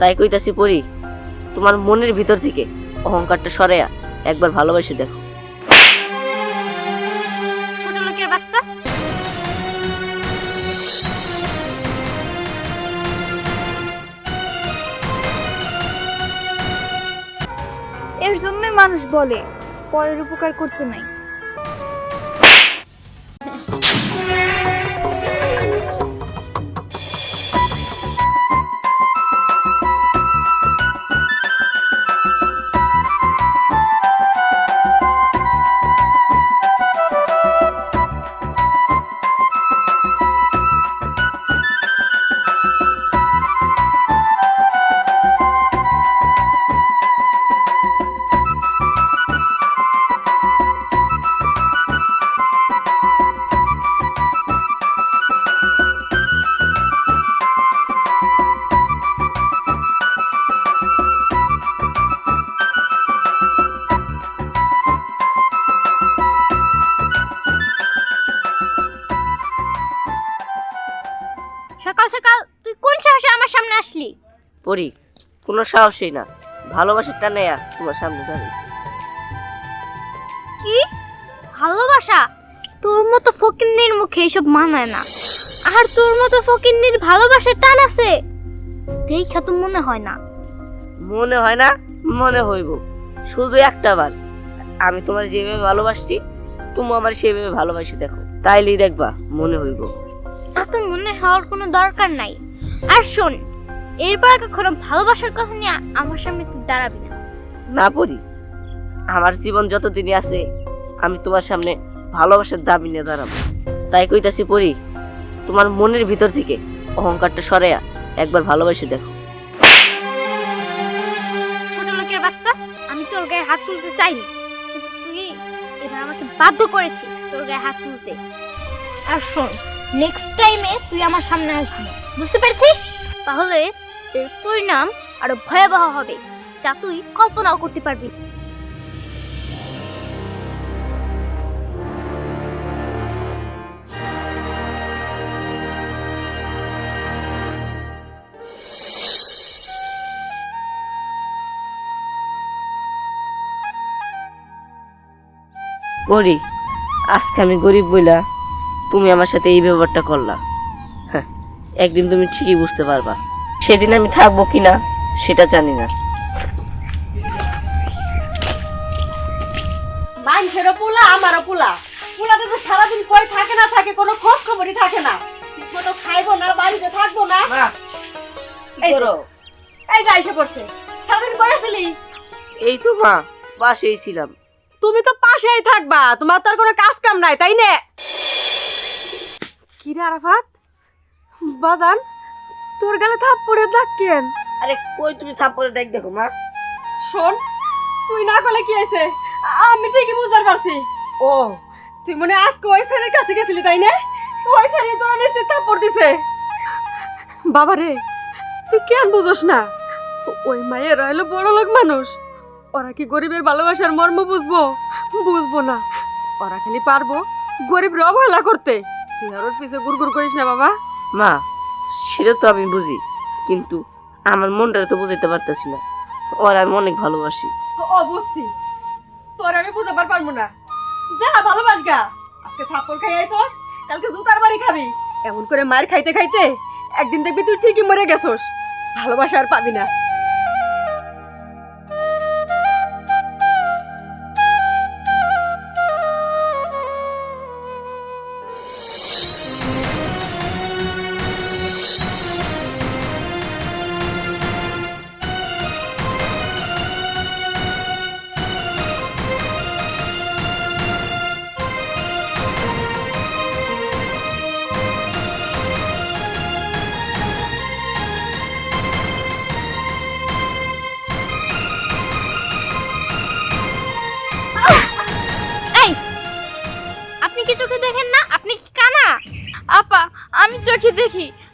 তাই কইতাছি পরি তোমার মনের ভিতর থেকে অহংকারটা সরাইয়া একবার ভালোবাসে দেখো। ছোট লোকের বাচ্চা? এর জন্যই মানুষ বলে পরের উপকার করতে নাই। পরি কোনো সাহসই না। ভালোবাসার টানাইয়া তোমার সামনে দাঁড়িয়ে। কি? ভালোবাসা? তোর মতো ফকিন্নির মুখে এসব মানায় না। আর তোর মতো ফকিন্নির ভালোবাসার টান আছে? দেখা তো মনে হয় না। মনে হয় না মনে হইব। শুধু একটা বার। আমি তোমার যেভাবে ভালোবাসছি তুমি আমার সেভাবে ভালোবাসি দেখো। তাইলেই দেখবা মনে হইব। তো মনে হওয়ার কোনো দরকার নাই। আর শোন এরপর কখনো ভালোবাসার কথা নিয়ে আমার সামনে তুই দাঁড়াবি না। না পড়ি আমার জীবন যতদিনই আছে আমি তোমার সামনে ভালোবাসার দাবি নিয়ে দাঁড়াবো। তাই কইতাছি পড়ি তোমার মনের ভিতর থেকে অহংকারটা সরাইয়া একবার ভালোবাসে দেখো। ছোট লোকের বাচ্চা আমি তোর গায়ে হাত তুলতে চাইনি কিন্তু তুই এবার আমাকে বাধ্য করেছিস তোর গায়ে হাত তুলতে। আর শোন নেক্সট টাইমে তুই আমার সামনে আসবি না। বুঝতে পেরেছিস? তাহলে এর পরিণাম আরও ভয়াবহ হবে, যা তুই কল্পনাও করতে পারবি। পড়ি আজকে আমি গরিব বইলা তুমি আমার সাথে এই ব্যবহারটা করলা হ্যাঁ একদিন তুমি ঠিকই বুঝতে পারবা সেদিন আমি থাকব কিনা সেটা জানি না। মানুষেরও পোলা আমারও পোলা। পোলাটা তো সারাদিন কই থাকে না থাকে কোনো খোঁজ খবরই থাকে না। ঠিকমতো খাইবো না বাড়িতে থাকব না। এই তো, এই যা এসে পড়ছে। সারাদিন কই আসলি? এই তো মা বাসেই ছিলাম। তুমি তো পাশেই থাকবা তোমার তো আর কোনো কাজ কাম নাই তাই না? কি রে আরাফাত বাজান তোর গালে থাপ্পড়ে দাগ কেন? আরে কই তুমি থাপ্পড়ে দেখ দেখো মা। শোন তুই না করলে কি হয়েছে? আমি ঠিকই বুঝতে পারছি। ও তুই মনে আজকে ওই স্যারের কাছে গেছিলি তাই না? ওই স্যারই তোর নিশ্চিত থাপ্পড় দিছে। বাবা রে তুই কেন বুঝোস না? ওই মায়ের হলো বড় লোক মানুষ। ওরা কি গরিবের ভালোবাসার মর্ম বুঝব? বুঝব না। ওরা খালি পারব গরিব অবহেলা করতে। তুই আর ওর পিছে গুড়গুড় করিস না বাবা। মা সেটা তো আমি বুঝি, কিন্তু আমার মনটা তো বুঝাইতে পারতেছি না। ওর আমি অনেক ভালোবাসি। অবশ্যই। তোর আমি বুঝাবার পারব না। যা, ভালোবাস গা। আজকে থাপ্পড় খাই আইসস কালকে জুতার বাড়ি খাবি। এমন করে মার খাইতে খাইতে একদিন দেখবি তুই ঠিকই মরে গেছস। ভালোবাসা আর পাবি না।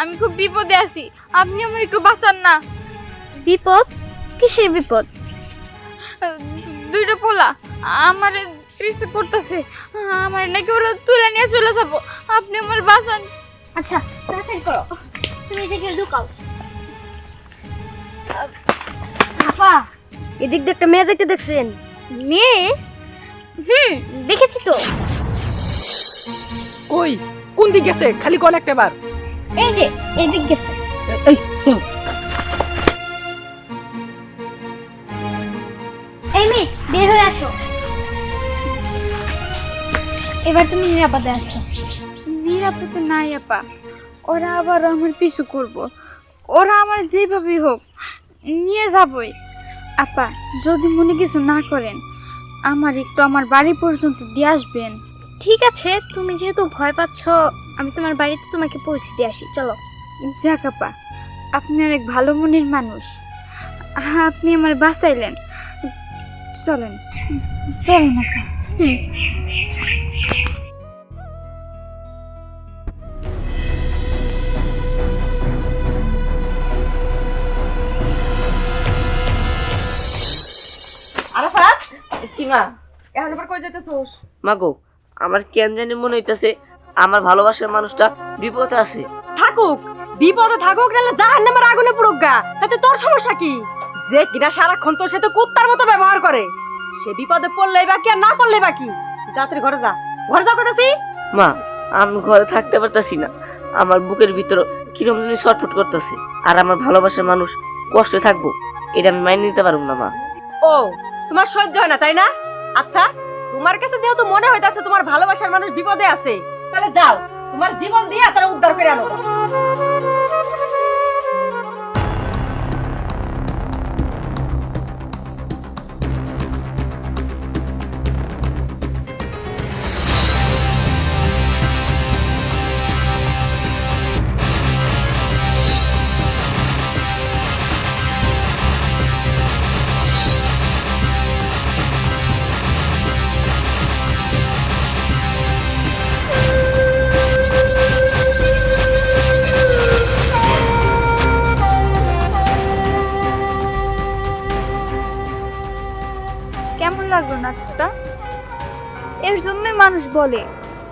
আমি খুব বিপদে আছি। আপনি আমার একটু বাঁচান না। বিপদ? কিসের বিপদ? দুইটা পোলা আমার রিসিভ করতেছে আমার নাকি ওরা তুলে নিয়ে চলে যাব। আপনি আমার বাঁচান। আচ্ছা তাড়াতাড়ি করো। তুমি এদিকে লুকাও আপা এদিক দিয়ে একটা মেয়ে যাইতে দেখছেন? মেয়ে? হুম দেখেছি তো। কই? কোন দিক গেছে? খালি কোন একটা বার। এই যে এদিক গেছে। এই শুন এই মেয়ে বের হয়ে আসো। এবার তুমি নিরাপদে আছো। নিরাপদে নাই আপা। ওরা আবার আমার পিছু করব। ওরা আমার যেভাবেই হোক নিয়ে যাবই। আপা যদি মনে কিছু না করেন আমার একটু আমার বাড়ি পর্যন্ত দিয়ে আসবেন। ঠিক আছে তুমি যেহেতু ভয় পাচ্ছ আমি তোমার বাড়িতে তোমাকে পৌঁছে দিয়ে আসি চলো। যাক আপা আপনি অনেক ভালো মনের মানুষ। আপনি আমার বাঁচাইলেন। চলেন। চলেন আপা। আরাফাত! কি মা? এখন আবার কই যেতেছোস মাগো আমার কেন জানি মনে হইতাছে আমার ভালোবাসার মানুষটা বিপদে আছে। থাকুক বিপদে থাকুক নাহলে জাহান নামের আগুনে পুরুক গা। তাতে তোর সমস্যা কি? যে কিনা সারাক্ষণ তোর সাথে কুত্তার মতো ব্যবহার করে। সে বিপদে পড়লেই বাকি আর না পড়লেই বাকি তাড়াতাড়ি ঘরে যা। ঘরে যা কোথাছি মা আমি ঘরে থাকতে পারতাছি না। আমার বুকের ভিতর কিরম জানি ছটফট করতেছে। আর আমার ভালোবাসার মানুষ কষ্টে থাকব এটা আমি মাইনে নিতে পারব না মা। ও তোমার সহ্য হয় না তাই না? আচ্ছা তোমার কাছে যেহেতু মনে হইতাছে তোমার ভালোবাসার মানুষ বিপদে আছে তাহলে যাও। তোমার জীবন দিয়ে তারা উদ্ধার করে আনো। নাটকটা এর জন্যই মানুষ বলে,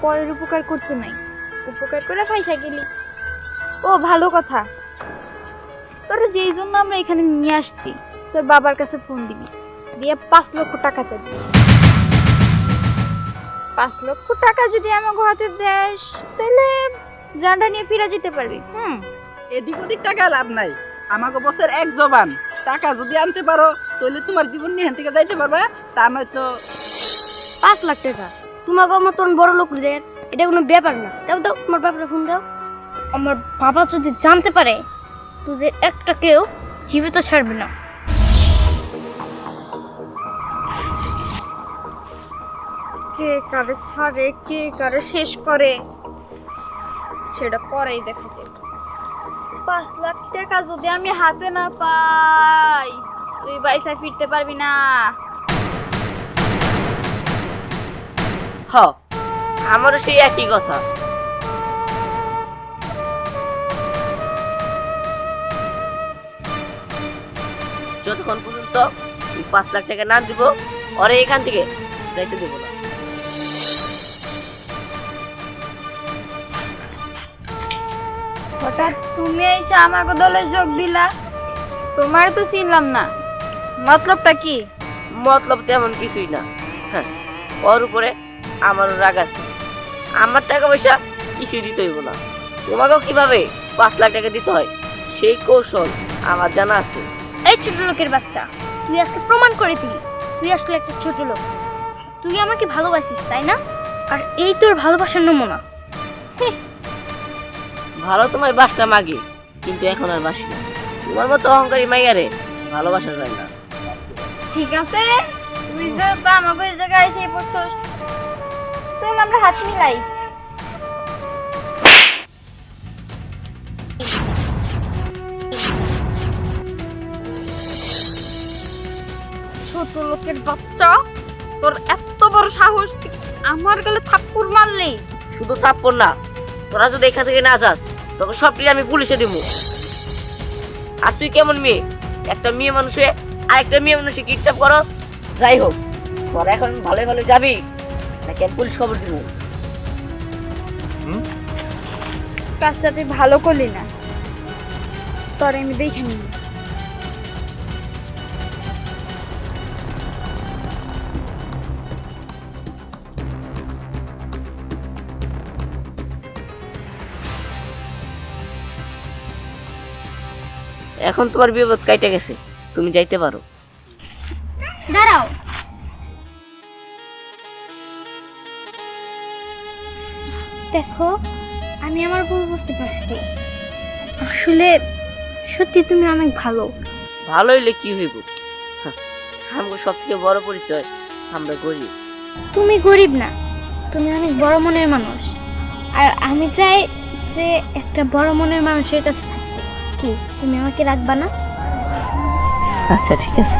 পরের উপকার করতে নাই। উপকার করে পয়সা গেলি। ও, ভালো কথা। তোর যেই জন্য আমরা এখানে নিয়ে আসছি, তোর বাবার কাছে ফোন দিবি। দিয়ে পাঁচ লক্ষ টাকা চাবি। পাঁচ লক্ষ টাকা যদি আমাকে হাতে দেস, তাহলে জানটা নিয়ে ফিরে যেতে পারবি, হুম? এদিক ওদিক টাকা লাভ নাই। আমাকে বছর এক জবান। টাকা যদি আনতে পারো, তাহলে তোমার জীবন নিয়ে থেকে যাইতে পারবা। তা নয়তো পাঁচ লাখ টাকা। তোমাকে মতন বড় লোকদের এটা কোনো ব্যাপার না। দাও দাও, তোমার বাপরে ফোন দাও। আমার বাবা যদি জানতে পারে, তোদের একটা কেউ জীবিত ছাড়বে না। কে কারে ছাড়ে, কে কারে শেষ করে, সেটা পরেই দেখা যাবে। পাঁচ লাখ টাকা যদি আমি হাতে না পাই, তুই পয়সা ফিরতে পারবি না। হ আমারও সেই একই কথা। যতক্ষণ পর্যন্ত পাঁচ লাখ টাকা না দিব ওরে এখান থেকে যাইতে দেবো না। হঠাৎ তুমি এসে আমাকে দলে যোগ দিলা? তোমার তো চিনলাম না। মতলবটা কি? মতলব তেমন কিছুই না। হ্যাঁ ওর উপরে আমারও রাগ আছে। আমার টাকা পয়সা কিছুই দিতে হইব না। তোমাকেও কীভাবে পাঁচ লাখ টাকা দিতে হয়? সেই কৌশল আমার জানা আছে। এই ছোট লোকের বাচ্চা তুই আজকে প্রমাণ করে দিলি। তুই আসলে একটা ছোট লোক। তুই আমাকে ভালোবাসিস তাই না? আর এই তোর ভালোবাসার নমুনা। ভালো তোমার বাসতাম আগে কিন্তু এখন আর বাসি না। তোমার মতো অহংকারী মাইয়ারে ভালোবাসা যায় না। ঠিক আছে। তুই যেহেতু আমাকে এই জায়গায় এসে পড়ছস চল আমরা হাত মিলাই। ছোট লোকের বাচ্চা, তোর এত বড় সাহস আমার গেলে থাপ্পড় মারলি। শুধু থাপ্পড় না, তোরা যদি এখান থেকে না যাস তখন সবটি আমি পুলিশে দিব। আর তুই কেমন মেয়ে? একটা মেয়ে মানুষে আর একটা মেয়ে মানুষে কিডন্যাপ করস? যাই হোক, তোরা এখন ভালো ভালো যাবি। নাকি আমি পুলিশ খবর দিব কাজটা তুই ভালো করলি না। তোর আমি দেখে নিই এখন তোমার বিপদ কাইটে গেছে তুমি যাইতে পারো। দাঁড়াও। দেখো আমি আমার ভুল বুঝতে পারছি। আসলে সত্যি তুমি অনেক ভালো। ভালো হইলে কি হইব? আমাকে সব থেকে বড় পরিচয় আমরা গরিব। তুমি গরিব না তুমি অনেক বড় মনের মানুষ। আর আমি চাই যে একটা বড় মনের মানুষের কাছে থাকতে। কি তুমি আমাকে রাখবা না? আচ্ছা ঠিক আছে।